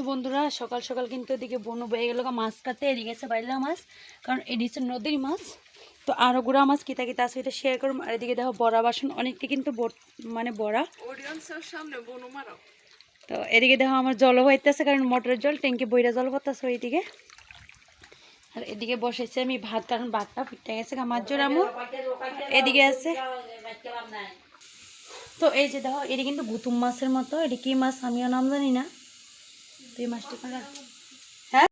তো বন্ধুরা সকাল সকাল কিন্তু এদিকে বনু বয়ে গেল মাছ কাটতে এদিকে এসে বাইলা মাছ কারণ এদিকে হচ্ছে নদীর মাছ। তো আরও গুড়া মাছ কিতা কিতা আছে এটা শেয়ার করুন আর এদিকে দেখো বড়া বাসন অনেকটা কিন্তু মানে বড়া। অডিয়েন্সের সামনে বনু মারো তো এদিকে দেখো আমার জলও হইতেছে কারণ মোটরের জল ট্যাঙ্কি বইরা জল করতেছে এইদিকে আর এদিকে বসেছে আমি ভাত কারণ ভাতটা ফুটে গেছে আমার জোর আমু। এদিকে আছে। তো এই যে দেখো এটি কিন্তু গুতুম মাছের মতো এটি কি মাছ আমিও নাম জানি না। হ্যাঁ?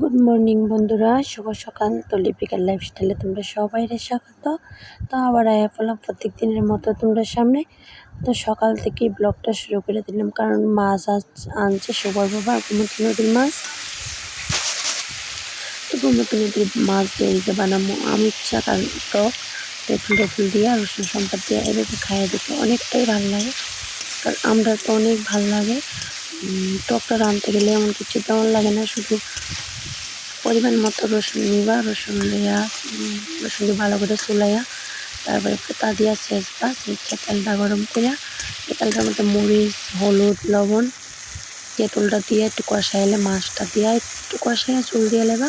গুড মর্নিং বন্ধুরা। শুভ সকাল। তো লিপিকার লাইফস্টাইলে তোমরা সবাই স্বাগত। তো আবার আয়া পড়লাম প্রত্যেক দিনের মতো তোমরা সামনে। তো সকাল থেকে ব্লগটা শুরু করে দিলাম, কারণ মাছ আনছে সুবর বাবা গোমতী নদীর মাছ। তো গোমতী নদীর মাছ দিয়ে বানাবো আমি চা কারণ তো তেঁতুল টেতুল দিয়ে রসুন সম্পাদ দিয়ে। এভাবে খাইয়ে দিতে অনেকটাই ভালো লাগে, কারণ আমরা তো অনেক ভালো লাগে। টকটা রাঁধতে গেলে এমন কিছু তেমন লাগে না, শুধু পরিমাণ মতো রসুন নিবা, রসুন লইয়া রসুন দিয়ে ভালো করে চুলাইয়া, তারপরে পোতা দিয়া শেষবা সেটা তেলটা গরম করিয়া তেলটার মধ্যে মরিচ, হলুদ, লবণ তেঁতুলটা দিয়ে একটু কষাইলে মাছটা দিয়ে একটু কষাইয়া চুল দিয়ে লেবা।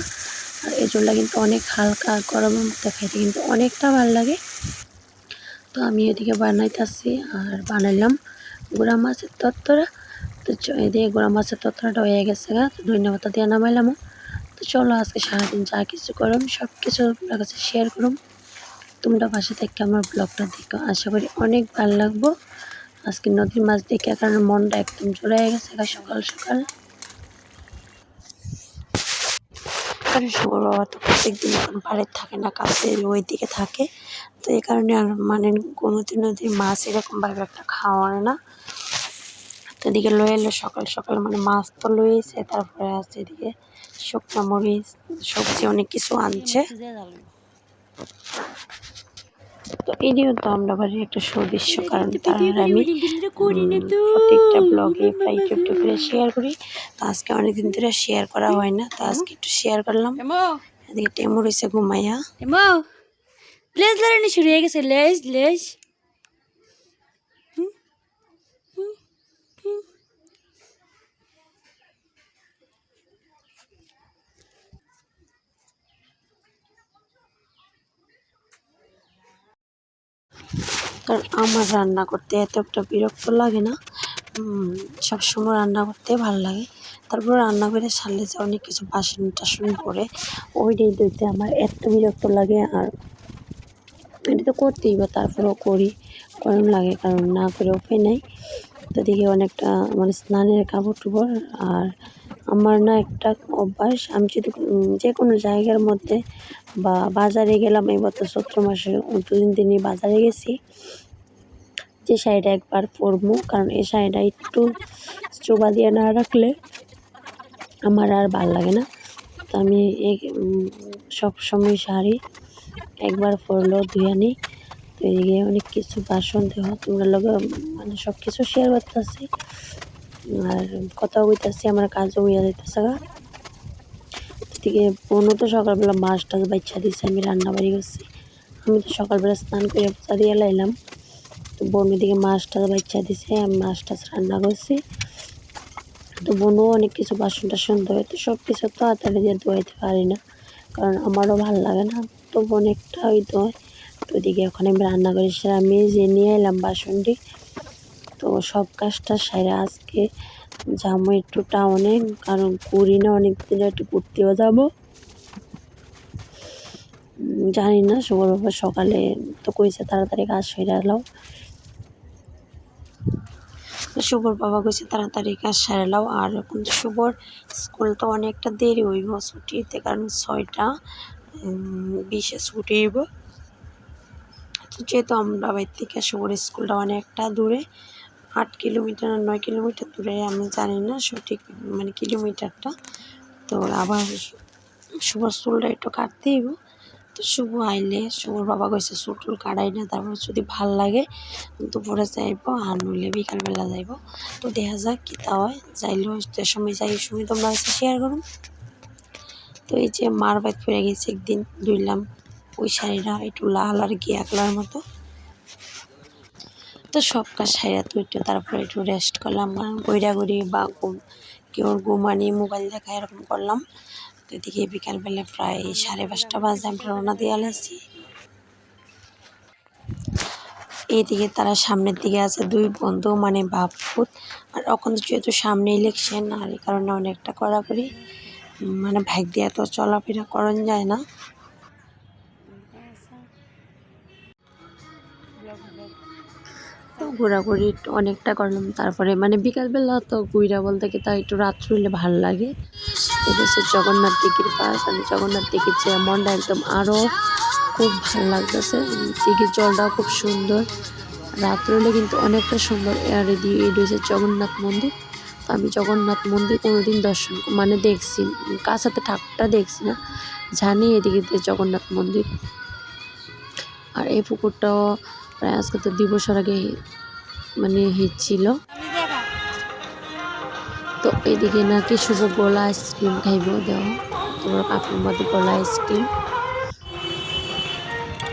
আর এই চুলটা কিন্তু অনেক হালকা গরমের মধ্যে খাইতে কিন্তু অনেকটা ভালো লাগে। তো আমি এদিকে বানাইতেছি, আর বানাইলাম গুঁড়া মাছের তত্তরা তো এদিকে গোড়া মাছের তত্তরাটা হয়ে গেছে গা, তো ধন্যবাদ দিয়ে নামাইলাম। তো চলো আজকে সারাদিন যা কিছু করুম সব কিছু আপনার কাছে শেয়ার করুম। তোমরা পাশে থেকে আমার ব্লগটা দেখো। আশা করি অনেক ভালো লাগবো। আজকে নদীর মাছ দেখে কারণ মনটা একদম জোড়ায় গেছে সকাল সকাল। কারণ বাবা তো প্রত্যেকদিন এখন বাড়িতে থাকে না, কাছে ওই দিকে থাকে। তো এই কারণে আর মানে গোমতী নদীর মাছ এরকমভাবে একটা খাওয়া না। তো এদিকে লয়ে এলো সকাল সকাল মানে মাছ তো লয়েছে তারপরে আছে এদিকে শুকনো মরিচ সবজি অনেক কিছু আনছে। তো এটিও তো আমরা বাড়ির একটা সদস্য কারণ তার আর আমি প্রত্যেকটা ব্লগে বা ইউটিউব টিউবে শেয়ার করি। তো আজকে অনেকদিন ধরে শেয়ার করা হয় না তো আজকে একটু শেয়ার করলাম। এদিকে টেমো রয়েছে ঘুমাইয়া। টেমো লেজ লড়ানি শুরু হয়ে গেছে লেজ লেজ। কারণ আমার রান্না করতে এত একটা বিরক্ত লাগে না। উম, সবসময় রান্না করতে ভালো লাগে। তারপর রান্না করে সারলে যে অনেক কিছু বাসন টাসন পড়ে ওইটাই দিতে আমার এত বিরক্ত লাগে আর এটা তো করতেই বা তারপরেও করি গরম লাগে কারণ না করে উপায় নেই। তো দেখি অনেকটা মানে স্নানের কাপড় টুপড় আর আমার না একটা অভ্যাস আমি যদি যে কোনো জায়গার মধ্যে বা বাজারে গেলাম এবার তো চৈত্র মাসে দুদিন দিনই বাজারে গেছি যে শাড়িটা একবার পরবো কারণ এই শাড়িটা একটু চোবা দিয়ে না রাখলে আমার আর ভালো লাগে না। তো আমি এই উম, সব সময় শাড়ি একবার পরলেও ধুয়ে নিই তো এদিকে অনেক কিছু বাসন দেওয়া তোমরা লগে মানে সব কিছু শেয়ার করতেছি। আর কথাও কইতাছি, আমার কাজও হইয়া যাইতেছে গা। এদিকে বোনও তো সকালবেলা মাছ টাছ বাচ্চা দিছে, আমি রান্না বাড়ি করছি। আমি তো সকালবেলা স্নান করে পূজা দিয়ে লাইলাম। তো বোন এদিকে মাছ টাছ বাচ্চা দিছে, আমি মাছ টাছ রান্না করছি। তো বোনও অনেক কিছু বাসন টাসন ধোয়, তো সব কিছু তো তাড়াতাড়ি দিয়ে ধোয়াইতে পারি না, কারণ আমারও ভালো লাগে না। তো বোন একটা ওই ধোয়, তো ওদিকে ওখানে আমি রান্না করি সেটা আমি যে নিয়ে এলাম বাসনটি। তো সব কাজটা সেরে আজকে যাব একটু টাউনে কারণ করি না অনেক দিন একটু ঘুরতেও যাব। জানি না শুভর সকালে তো কইছে তাড়াতাড়ি কাজ সেরে এলাও শুভর বাবা কইছে তাড়াতাড়ি কাজ সেরে এলাও আর এখন শুভর স্কুল তো অনেকটা দেরি হইব ছুটিতে, কারণ ছয়টা বিশে ছুটি হইব। যেহেতু আমরা বাড়ি থেকে শুভর স্কুলটা অনেকটা দূরে আট কিলোমিটার আর নয় কিলোমিটার দূরে, আমি জানি না সঠিক মানে কিলোমিটারটা। তো আবার শুভ চুলটা একটু কাটতে হইব। তো শুভ আইলে, শুভর বাবা কইছে চুল টুল কাটাই না, তারপর যদি ভালো লাগে দুপুরে যাইব আর নইলে বিকালবেলা যাইব। তো দেখা যাক কী তা হয়, যাইলেও যে সময় যাই সময় তোমরা কাছে শেয়ার করুন তো এই যে মার বাইত ফিরে গেছে একদিন, ধুইলাম ওই শাড়িটা, একটু লাল আর গিয়া কালার মতো। তো সব কাজ সাইরা তো একটু তারপরে একটু রেস্ট করলাম। গৈরাগুড়ি বা কেউ ঘুমানি মোবাইল দেখা এরকম করলাম। তো এদিকে বিকালবেলা প্রায় সাড়ে পাঁচটা বাজে, আমরা রওনা দিয়ে আলেছি এইদিকে তারা সামনের দিকে আছে দুই বন্ধু মানে বাপ বাপুত আর এখন যেহেতু সামনে ইলেকশন আর এই কারণে অনেকটা কড়াকড়ি। মানে ভাইক দিয়ে তো চলাফেরা করন যায় না। তো ঘোরাঘুরি অনেকটা করলাম। তারপরে মানে বিকালবেলা তো ঘুরা বলতে কি তা একটু রাত্র হলে ভালো লাগে। হচ্ছে জগন্নাথ দিঘির পাশ আমি জগন্নাথ দিঘির যে মনটা একদম আরও খুব ভালো লাগতেছে। দিঘির জলটাও খুব সুন্দর। রাত্র হলে কিন্তু অনেকটা সুন্দর আর এদিকে এটা জগন্নাথ মন্দির। আমি জগন্নাথ মন্দির কোনোদিন দর্শন মানে দেখছি কাছাতে ঠাকুরটা দেখছি না। জানি এদিকে জগন্নাথ মন্দির। আর এই পুকুরটাও প্রায় আজকে তো দিবসের আগে মানে হিট ছিল। তো এদিকে নাকি শুভ গোলা আইসক্রিম খাইব দেওয়া তোমার কাপড়ের মধ্যে গোলা আইসক্রিম।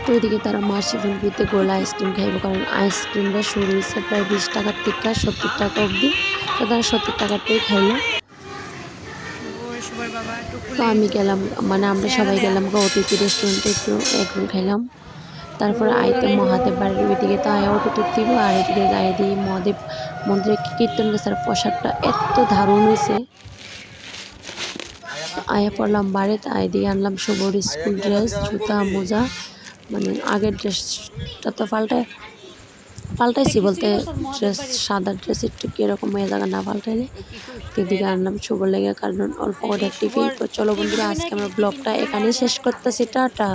তো এদিকে তারা মার্সিফুল বুতে গোলা আইসক্রিম খাইব, কারণ আইসক্রিমটা শুরু হয়েছে প্রায় বিশ টাকার থেকে সত্তর টাকা অবধি। তো তারা সত্তর টাকারটাই খাইলো। তো আমি গেলাম মানে আমরা সবাই গেলাম অতিথি রেস্টুরেন্টে একটু এখন খেলাম তারপরে আইতে মহাদেব বাড়ির ওইদিকে তো আয়া অটো তুলতিব আর এদিকে গায়ে দিয়ে মহাদেব মন্দিরে কীর্তন গেছে আর পোশাকটা এত দারুণ হয়েছে। আয়া পড়লাম বাড়িতে, আয় দিয়ে আনলাম শুভর স্কুল ড্রেস, জুতা, মোজা মানে আগের ড্রেসটা তো পাল্টায়, পাল্টাইছি বলতে ড্রেস, সাদা ড্রেস একটু কীরকম হয়ে জায়গা না পাল্টাইলে এদিকে আনলাম শুভ লেগে কারণ অল্প করে টিভি চলো বন্ধুরা, আজকে আমরা ব্লগটা এখানেই শেষ করতেছি, টাটা।